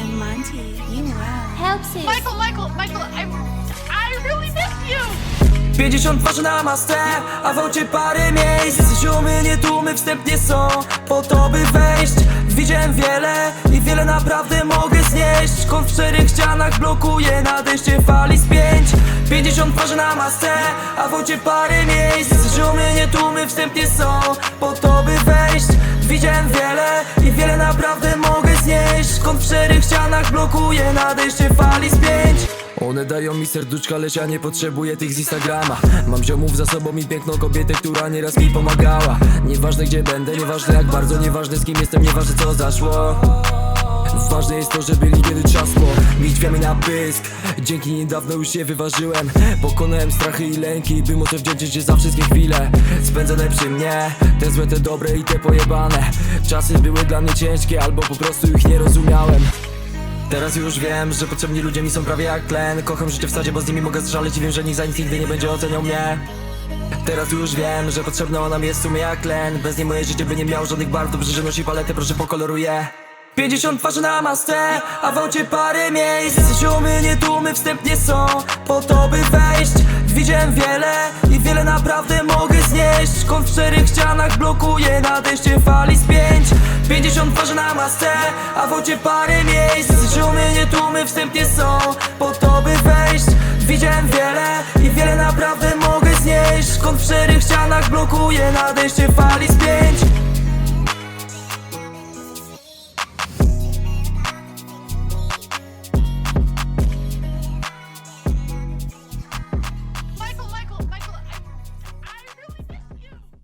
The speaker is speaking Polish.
Auntie, you wow. Help sis. Michael, Michael, Michael, I, I really miss you. 50 twarzy na masce, a w aucie parę miejsc Ziomy nie tłumy wstępnie są po to by wejść Widziałem wiele i wiele naprawdę mogę znieść Kąt w czterech ścianach blokuje nadejście fali z pięć 50 twarzy na masce, a w aucie parę miejsc Ziomy nie tłumy wstępnie są po to w czterech ścianach blokuje nadejście fali z pięć. One dają mi serduszka, lecz ja nie potrzebuję tych z Instagrama. Mam ziomów za sobą i piękną kobietę, która nieraz mi pomagała. Nieważne gdzie będę, nieważne jak bardzo, nieważne z kim jestem, nieważne co zaszło Ważne jest to, że byli kiedy trzasło Mieć drzwiami na pysk. Dzięki niedawno już się wyważyłem. Pokonałem strachy i lęki By móc wdzięczyć się za wszystkie chwile. Spędzone przy mnie Te złe, te dobre i te pojebane. Czasy były dla mnie ciężkie Albo po prostu ich nie rozumiałem. Teraz już wiem, że potrzebni ludzie mi są prawie jak tlen. Kocham życie w sadzie, bo z nimi mogę zaszaleć I wiem, że nikt za nic nigdy nie będzie oceniał mnie. Teraz już wiem, że potrzebna ona mi jest w sumie jak tlen. Bez niej moje życie by nie miało żadnych barw. Dobrze, że nosi paletę, proszę pokoloruję 50 twarzy na a w aucie parę miejsc. Ziomy nie tłumy wstępnie są po to by wejść. Widziałem wiele i wiele naprawdę mogę znieść. Kąt w czterech ścianach blokuje nadejście fali z pięć. 50 twarzy na a w aucie parę miejsc. Ziomy nie tłumy wstępnie są po to by wejść. Widziałem wiele i wiele naprawdę mogę znieść. Kąt w czterech ścianach blokuje nadejście fali z pięć